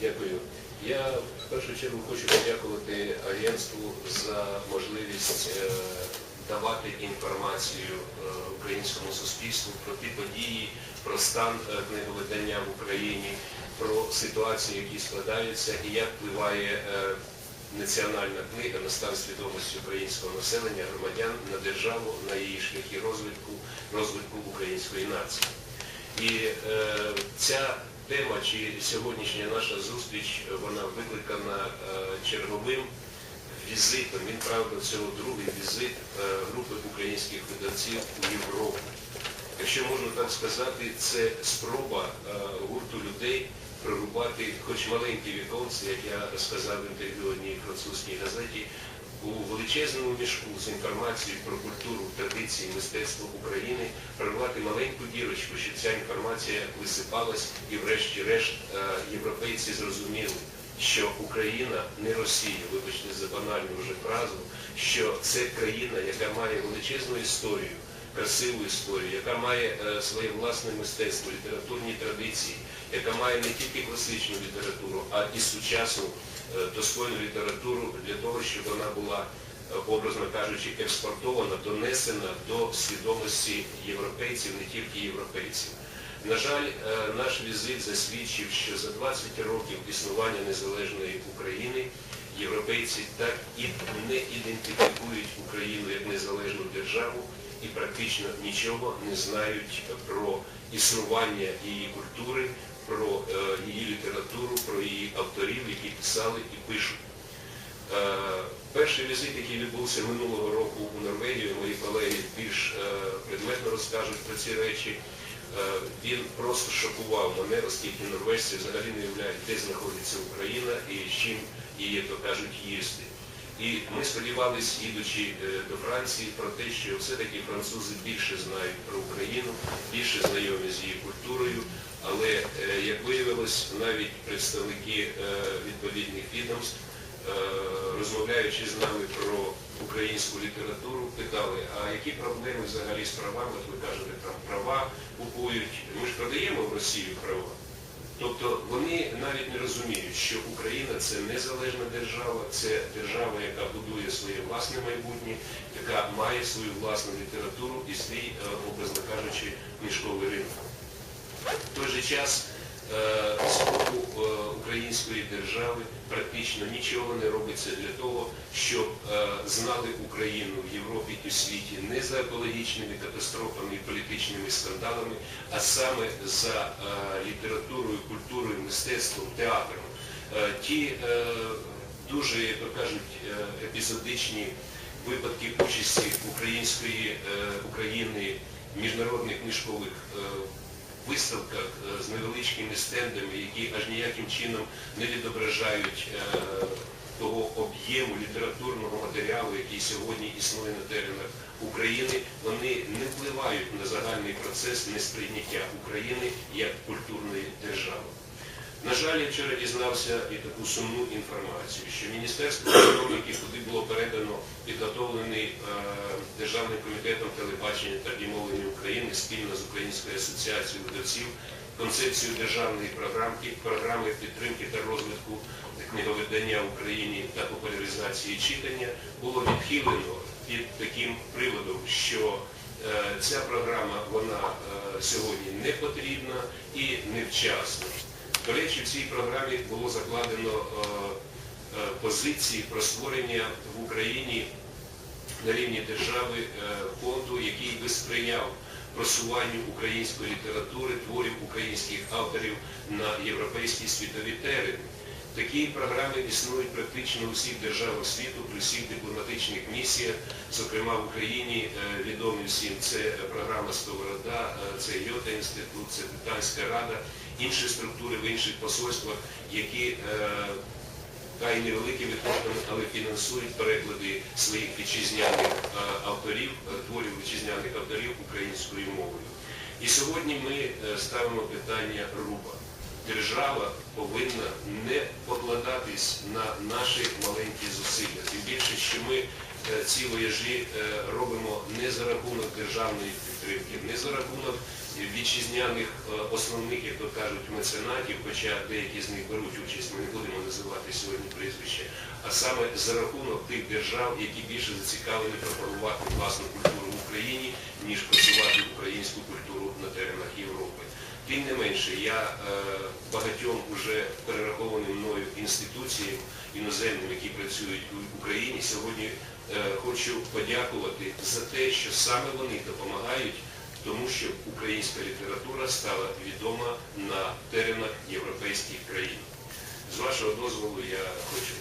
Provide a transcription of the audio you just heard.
Дякую. Я в першу чергу хочу подякувати агентству за можливість е, давати інформацію е, українському суспільству про ті події, про стан е, книговидання в Україні, про ситуації, які складаються і як впливає національна книга на стан свідомості українського населення, громадян на державу, на її шляхи розвитку, розвитку української нації. І е, ця тема чи сьогоднішня наша зустріч, е, вона викликана е, черговим візитом, він правда всього другий візит е, групи українських видавців у Європу. Якщо можна так сказати, це спроба гурту людей прорубати хоч маленькі віконці, як я сказав в інтерв'ю одній французькій газеті, у величезному мішку з інформацією про культуру, традиції, мистецтво України прорвати маленьку дірочку, щоб ця інформація висипалась і врешті-решт е, європейці зрозуміли, що Україна не Росія, вибачте за банальну вже фразу, що це країна, яка має величезну історію, красиву історію, яка має е, своє власне мистецтво, літературні традиції, яка має не тільки класичну літературу, а і сучасну е, достойну літературу для того, щоб вона була, е, образно кажучи, експортована, донесена до свідомості європейців, не тільки європейців. На жаль, наш візит засвідчив, що за 20 років існування незалежної України європейці так і не ідентифікують Україну як незалежну державу і практично нічого не знають про існування її культури, про е, її літературу, про її авторів, які писали і пишуть. Е, Перший візит, який відбувся минулого року у Норвегію, мої колеги більш е, предметно розкажуть про ці речі. Він просто шокував мене, оскільки норвежці взагалі не уявляють, де знаходиться Україна і з чим її, як то кажуть, їсти. І ми сподівалися, їдучи е, до Франції, про те, що все-таки французи більше знають про Україну, більше знайомі з її культурою, але, е, як виявилось, навіть представники е, відповідних відомств розмовляючи з нами про українську літературу, питали, а які проблеми взагалі з правами, от ви кажете, там права купують, ми ж продаємо в Росію права. Тобто вони навіть не розуміють, що Україна це незалежна держава, це держава, яка будує своє власне майбутнє, яка має свою власну літературу і свій, е, образно кажучи, мішковий ринок. В той же час української держави практично нічого не робиться для того, щоб е, знали Україну в Європі і в світі не за екологічними катастрофами і політичними скандалами, а саме за е, літературою, культурою, мистецтвом, театром. Е, Ті е, дуже, як то кажуть, е, епізодичні випадки участі української е, України в міжнародних книжкових е, виставках е, з невеличкими стендами, які аж ніяким чином не відображають е, того об'єму літературного матеріалу, який сьогодні існує на теренах України, вони не впливають на загальний процес несприйняття України як культурної держави. На жаль, я вчора дізнався і таку сумну інформацію, що Міністерство економіки, куди було передано підготовлений е, Державним комітетом телебачення та мовлення України спільно з Українською асоціацією видавців концепцію державної програмки, програми підтримки та розвитку книговидання в Україні та популяризації читання було відхилено під таким приводом, що е, ця програма вона е, сьогодні не потрібна і невчасна. До речі, в цій програмі було закладено е, позиції про створення в Україні на рівні держави фонду, який би сприяв просуванню української літератури, творів українських авторів на європейські світові терени. Такі програми існують практично у всіх державах світу, при всіх дипломатичних місіях, зокрема в Україні е, відомі всім це програма Сковорода, е, це Йота інститут, це Британська рада, інші структури в інших посольствах, які хай невеликі відходами, але фінансують переклади своїх вітчизняних е, авторів, е, творів вітчизняних авторів українською мовою. І сьогодні ми е, ставимо питання Руба. держава повинна не покладатись на наші маленькі зусилля. Тим більше, що ми ці вояжі робимо за рахунок державної підтримки, не за рахунок вітчизняних е, основних, як то кажуть, меценатів, хоча деякі з них беруть участь, ми не будемо називати сьогодні прізвище, а саме за рахунок тих держав, які більше зацікавлені пропагувати власну культуру в Україні, ніж просувати українську культуру на теренах Європи. Тим не менше, я е, багатьом уже перерахованим мною інституціям іноземним, які працюють у Україні, сьогодні хочу подякувати за те, що саме вони допомагають тому, щоб українська література стала відома на теренах європейських країн. З вашого дозволу я хочу